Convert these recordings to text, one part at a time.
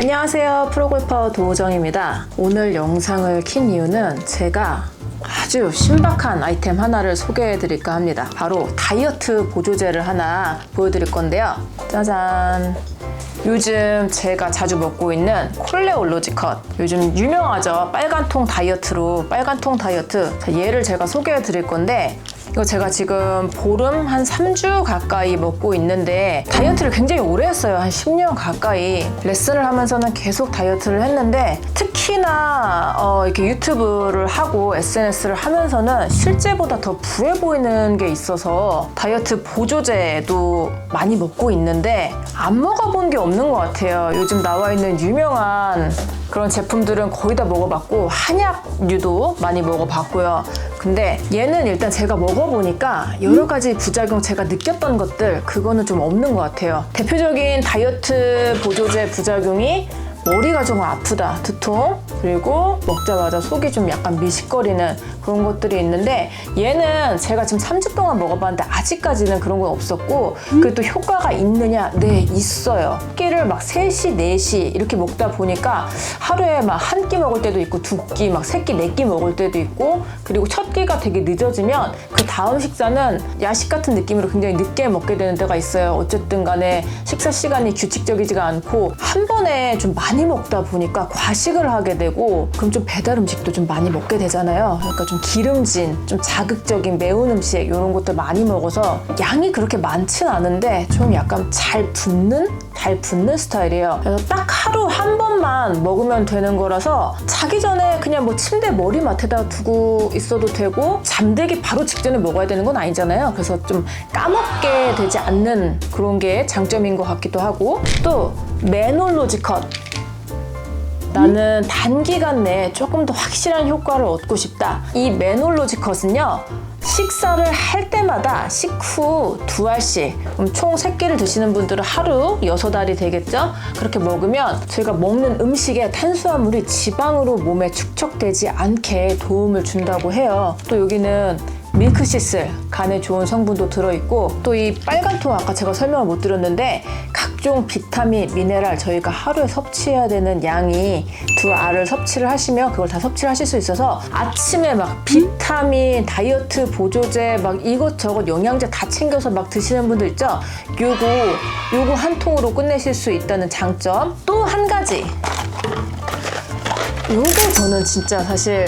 안녕하세요. 프로골퍼 도우정입니다. 오늘 영상을 킨 이유는 제가 아주 신박한 아이템 하나를 소개해 드릴까 합니다. 바로 다이어트 보조제를 하나 보여드릴 건데요. 짜잔. 요즘 제가 자주 먹고 있는 콜레올로지컷. 요즘 유명하죠. 빨간통 다이어트로 빨간통 다이어트. 자, 얘를 제가 소개해 드릴 건데 이거 제가 지금 보름 한 3주 가까이 먹고 있는데 다이어트를 굉장히 오래 했어요. 한 10년 가까이. 레슨을 하면서는 계속 다이어트를 했는데 특히나 어, 이렇게 유튜브를 하고 SNS를 하면서는 실제보다 더 부해 보이는 게 있어서 다이어트 보조제도 많이 먹고 있는데 안 먹어본 게 없는 것 같아요. 요즘 나와 있는 유명한 그런 제품들은 거의 다 먹어봤고 한약류도 많이 먹어봤고요. 근데 얘는 일단 제가 먹어보니까 여러 가지 부작용 제가 느꼈던 것들 그거는 좀 없는 것 같아요. 대표적인 다이어트 보조제 부작용이 머리가 좀 아프다, 두통, 그리고 먹자마자 속이 좀 약간 미식거리는 그런 것들이 있는데 얘는 제가 지금 3주 동안 먹어봤는데 아직까지는 그런 건 없었고 그리고 또 효과가 있느냐? 네, 있어요. 끼를 막 3시, 4시 이렇게 먹다 보니까 하루에 막 한 끼 먹을 때도 있고 두 끼, 막 세 끼, 네 끼 먹을 때도 있고 그리고 첫 끼가 되게 늦어지면 그 다음 식사는 야식 같은 느낌으로 굉장히 늦게 먹게 되는 때가 있어요. 어쨌든 간에 식사 시간이 규칙적이지가 않고 한 번에 좀 많이 먹다 보니까 과식을 하게 되고 그럼 좀 배달 음식도 좀 많이 먹게 되잖아요. 그러니까 좀 기름진, 좀 자극적인 매운 음식 이런 것들 많이 먹어서 양이 그렇게 많진 않은데 좀 약간 잘 붙는? 잘 붙는 스타일이에요. 그래서 딱 하루 한 번만 먹으면 되는 거라서 자기 전에 그냥 뭐 침대 머리맡에다 두고 있어도 되고 잠들기 바로 직전에 먹어야 되는 건 아니잖아요. 그래서 좀 까먹게 되지 않는 그런 게 장점인 것 같기도 하고 또 메놀로지컷 나는 단기간 내에 조금 더 확실한 효과를 얻고 싶다. 이 메놀로지 컷은요. 식사를 할 때마다 식후 두 알씩 그럼 총 3끼를 드시는 분들은 하루 6알이 되겠죠? 그렇게 먹으면 저희가 먹는 음식에 탄수화물이 지방으로 몸에 축적되지 않게 도움을 준다고 해요. 또 여기는 밀크시슬, 간에 좋은 성분도 들어있고 또 이 빨간통 아까 제가 설명을 못 드렸는데 각종 비타민, 미네랄 저희가 하루에 섭취해야 되는 양이 두 알을 섭취를 하시면 그걸 다 섭취를 하실 수 있어서 아침에 막 비타민, 다이어트 보조제 막 이것저것 영양제 다 챙겨서 막 드시는 분들 있죠? 요거 요거 한 통으로 끝내실 수 있다는 장점 또 한 가지 요거 저는 진짜 사실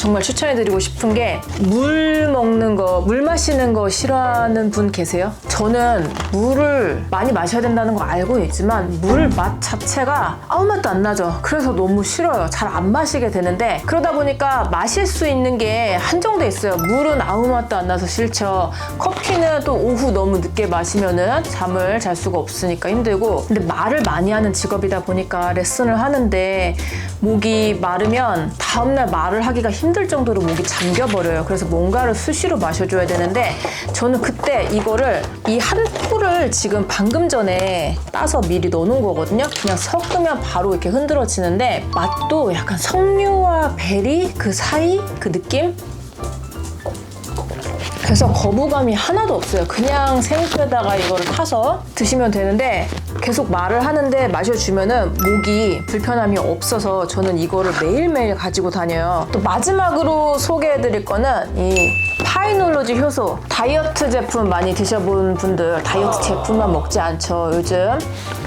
정말 추천해드리고 싶은 게 물 먹는 거, 물 마시는 거 싫어하는 분 계세요? 저는 물을 많이 마셔야 된다는 거 알고 있지만 물 맛 자체가 아무 맛도 안 나죠. 그래서 너무 싫어요. 잘 안 마시게 되는데 그러다 보니까 마실 수 있는 게 한정돼 있어요. 물은 아무 맛도 안 나서 싫죠. 커피는 또 오후 너무 늦게 마시면은 잠을 잘 수가 없으니까 힘들고 근데 말을 많이 하는 직업이다 보니까 레슨을 하는데 목이 마르면 다음날 말을 하기가 힘들 정도로 목이 잠겨버려요. 그래서 뭔가를 수시로 마셔줘야 되는데 저는 그때 이거를 이 한 포를 지금 방금 전에 따서 미리 넣어놓은 거거든요. 그냥 섞으면 바로 이렇게 흔들어지는데 맛도 약간 석류와 베리 그 사이 그 느낌? 그래서 거부감이 하나도 없어요. 그냥 생수에다가 이거를 타서 드시면 되는데 계속 말을 하는데 마셔주면은 목이 불편함이 없어서 저는 이거를 매일매일 가지고 다녀요. 또 마지막으로 소개해드릴 거는 이 파이놀로지 효소 다이어트 제품 많이 드셔본 분들 다이어트 제품만 먹지 않죠. 요즘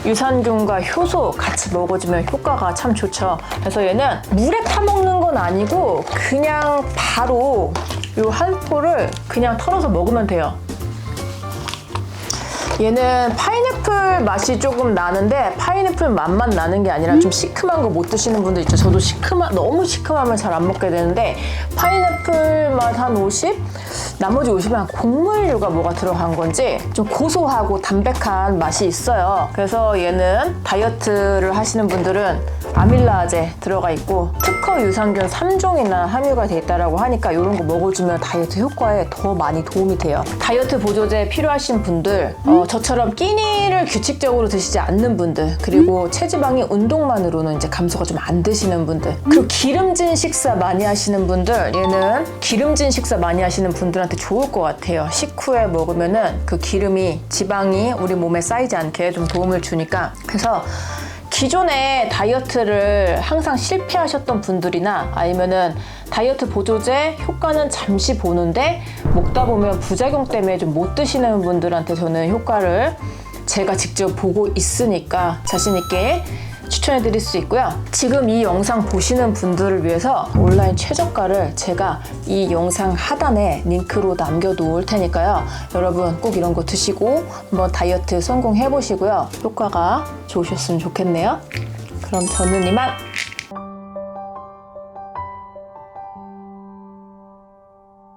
유산균과 효소 같이 먹어주면 효과가 참 좋죠. 그래서 얘는 물에 타먹는 건 아니고 그냥 바로 요한 포를 그냥 털어서 먹으면 돼요. 얘는 파인애플 맛이 조금 나는데 파인애플 맛만 나는 게 아니라 좀 시큼한 거 못 드시는 분들 있죠. 저도 시큼한 너무 시큼하면 잘 안 먹게 되는데 파인애플 맛 한 50? 나머지 50은 곡물류가 뭐가 들어간 건지 좀 고소하고 담백한 맛이 있어요. 그래서 얘는 다이어트를 하시는 분들은 아밀라제 들어가 있고 특허 유산균 3종이나 함유가 돼 있다고 하니까 이런 거 먹어주면 다이어트 효과에 더 많이 도움이 돼요. 다이어트 보조제 필요하신 분들 어, 어, 저처럼 끼니를 규칙적으로 드시지 않는 분들 그리고 체지방이 운동만으로는 이제 감소가 좀 안 되시는 분들 그리고 기름진 식사 많이 하시는 분들 얘는 기름진 식사 많이 하시는 분들한테 좋을 것 같아요. 식후에 먹으면은 그 기름이 지방이 우리 몸에 쌓이지 않게 좀 도움을 주니까. 그래서 기존에 다이어트를 항상 실패하셨던 분들이나 아니면은 다이어트 보조제 효과는 잠시 보는데 먹다 보면 부작용 때문에 좀 못 드시는 분들한테 저는 효과를 제가 직접 보고 있으니까 자신 있게 추천해 드릴 수 있고요. 지금 이 영상 보시는 분들을 위해서 온라인 최저가를 제가 이 영상 하단에 링크로 남겨 놓을 테니까요. 여러분 꼭 이런 거 드시고 한번 다이어트 성공해 보시고요. 효과가 좋으셨으면 좋겠네요. 그럼 저는 이만